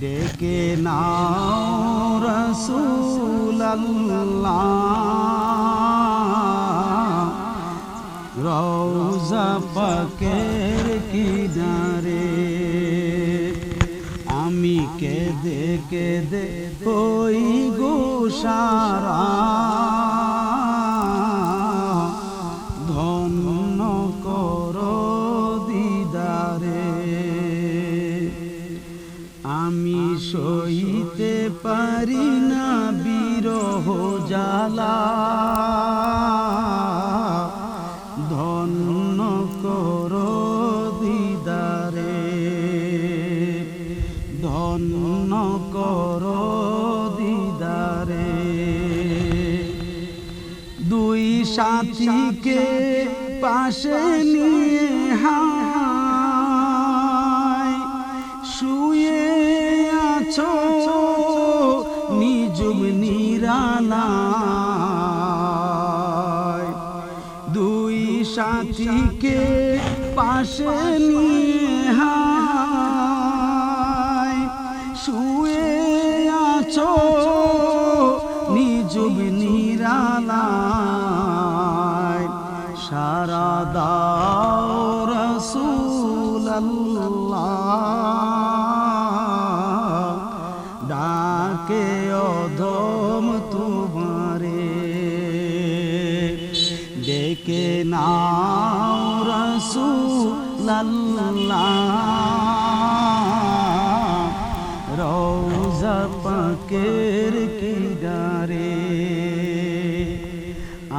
ডেকে নাও রসুল্লাহ রৌজা পাকের আমি কে দে ওই গোসারা জ্বালা ধন্য কর দিদারে ধন্য কর দিদারে। দুই সাথীকে পাশে নিয়ে হায় শুয়ে আছো নিরালায়। দুই সাথীকে পাশে নিয়ে হায় শুয়ে আছো নিজুব নিরালায়। সারা দাও ডাকে অধম তোমারে। ডেকে নাও রসুল্লাহ রৌজা পাকের কিনারে।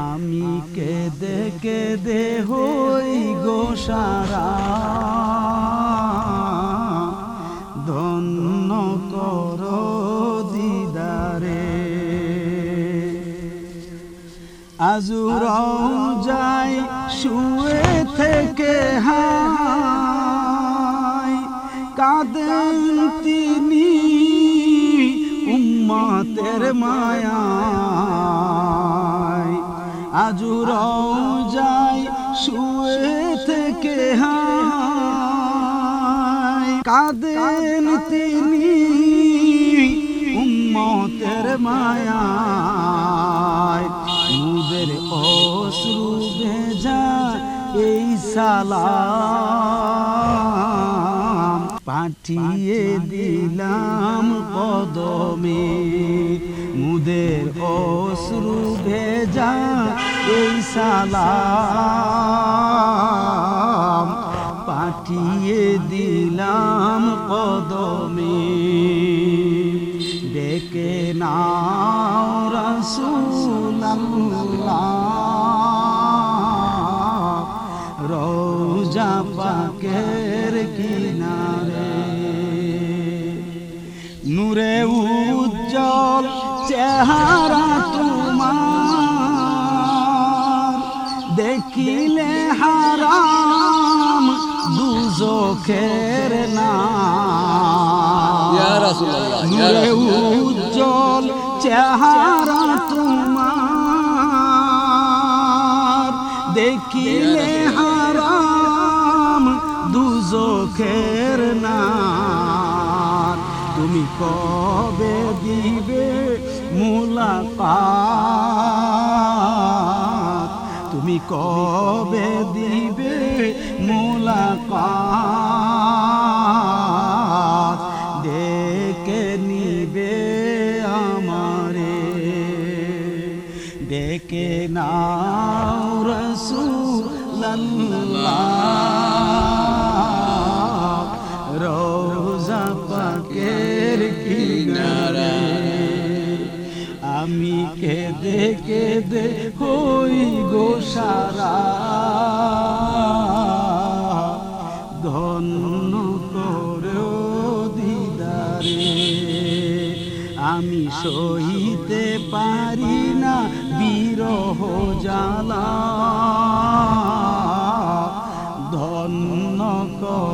আমি কেদে কেদে হই গোসারা আজুর যাই শুয়ে থেকে হাই। কাঁদেন তিনি উম্মাতের মায়ায় আজুর যাই শুয়ে থেকে হাই। কাঁদেন তিনি উম্মতের মায়ায় সালাম পাঠিয়ে দিলাম কদমে। মুদের অশ্রু ভেজা এই সালাম পাঠিয়ে দিলাম কদমে। ডেকে নাও রসুল্লাহ রোজা পাকের কিনারে। নূরে উজ্জ্বল চেহারা তোমার। দেখিলে হারাম দুজখের না নূরে। উজ্জ্বল চেহারা তোমার। দেখিলে হারাম দুজখের না তুমি কবে দিবে মুলাকাত? তুমি কবে দিবে নাও রসুল্লাহ রোজা পাকের কিনারে আমি কেদে কেদে হই গো ধন্য করো আমি সই জালা ধন্য কর।